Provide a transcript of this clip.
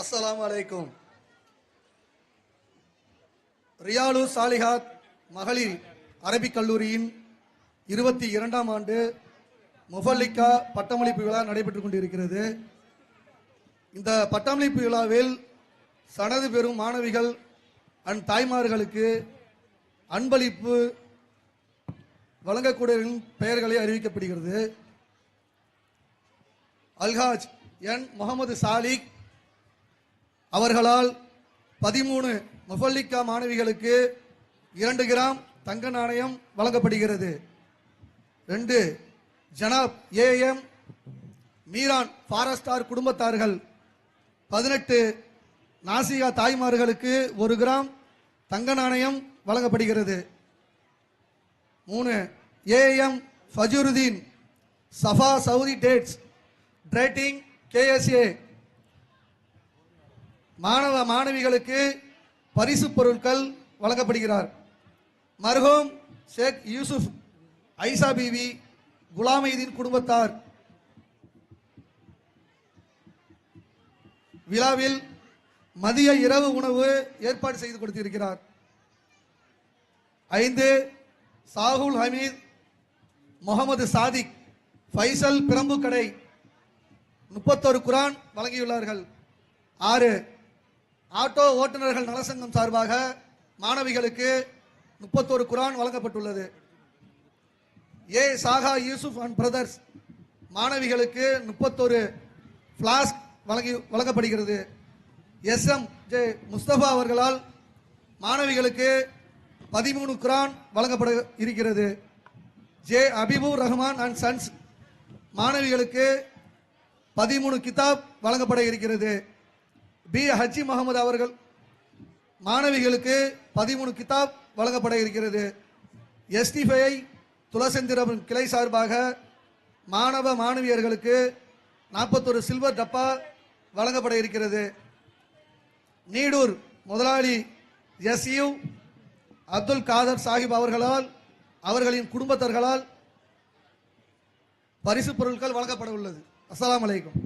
அஸ்லாம் வலைக்கும் ரியாலு சாலிஹாத் மகளிர் அரபிக் கல்லூரியின் இருபத்தி இரண்டாம் ஆண்டு முஃபல்லிக்கா பட்டமளிப்பு விழா நடைபெற்றுக் கொண்டிருக்கிறது. இந்த பட்டமளிப்பு விழாவில் சனது பெறும் மாணவிகள் அண்ட் தாய்மார்களுக்கு அன்பளிப்பு வழங்கக்கூடியவர்களின் பெயர்களை அறிவிக்கப்படுகிறது. அல்ஹாஜ் என் முகமது சாலிக் அவர்களால் பதிமூணு முஃபல்லிக்கா மாணவிகளுக்கு இரண்டு கிராம் தங்க நாணயம் வழங்கப்படுகிறது. ரெண்டு ஜனாப் ஏஎம் மீரான் ஃபாரஸ்டார் குடும்பத்தார்கள். பதினெட்டு நாசிகா தாய்மார்களுக்கு ஒரு கிராம் தங்க நாணயம் வழங்கப்படுகிறது. மூணு AM Fajruddin Safa Saudi dates trading KSA மாணவ மாணவிகளுக்கு பரிசு பொருட்கள் வழங்கப்படுகிறார். மர்ஹூம் ஷேக் யூசுப் ஐசா பிவி குலாமைதீன் குடும்பத்தார். விழாவில் மதிய இரவு உணவு ஏற்பாடு செய்து கொடுத்திருக்கிறார். ஐந்து சாகுல் ஹமீத் முகமது சாதிக் ஃபைசல் பிரம்பு கடை முப்பத்தொரு குரான் வழங்கியுள்ளார்கள். ஆறு ஆட்டோ ஓட்டுநர்கள் நலசங்கம் சார்பாக மாணவிகளுக்கு முப்பத்தொரு குரான் வழங்கப்பட்டுள்ளது. A Saka Yusuf and brothers மாணவிகளுக்கு முப்பத்தொரு ஃப்ளாஸ்க் வழங்கி வழங்கப்படுகிறது. எஸ் எம் ஜே முஸ்தபா அவர்களால் மாணவிகளுக்கு பதிமூணு குரான் வழங்கப்பட இருக்கிறது. J Habibur Rahman and sons மாணவிகளுக்கு பதிமூணு கிதாப் வழங்கப்பட இருக்கிறது. பி. ஹஜி முகமது அவர்கள் மாணவிகளுக்கு பதிமூணு கிதாப் வழங்கப்பட இருக்கிறது. எஸ்டிஃபைஐ துளசந்திரன் கிளை சார்பாக மாணவ மாணவியர்களுக்கு நாற்பத்தொரு சில்வர் டப்பா வழங்கப்பட இருக்கிறது. நீடூர் முதலாளி எஸ்யூ அப்துல் காதர் சாஹிப் அவர்களால் அவர்களின் குடும்பத்தர்களால் பரிசு பொருட்கள் வழங்கப்பட உள்ளது. அஸ்லாம் வலைக்கம்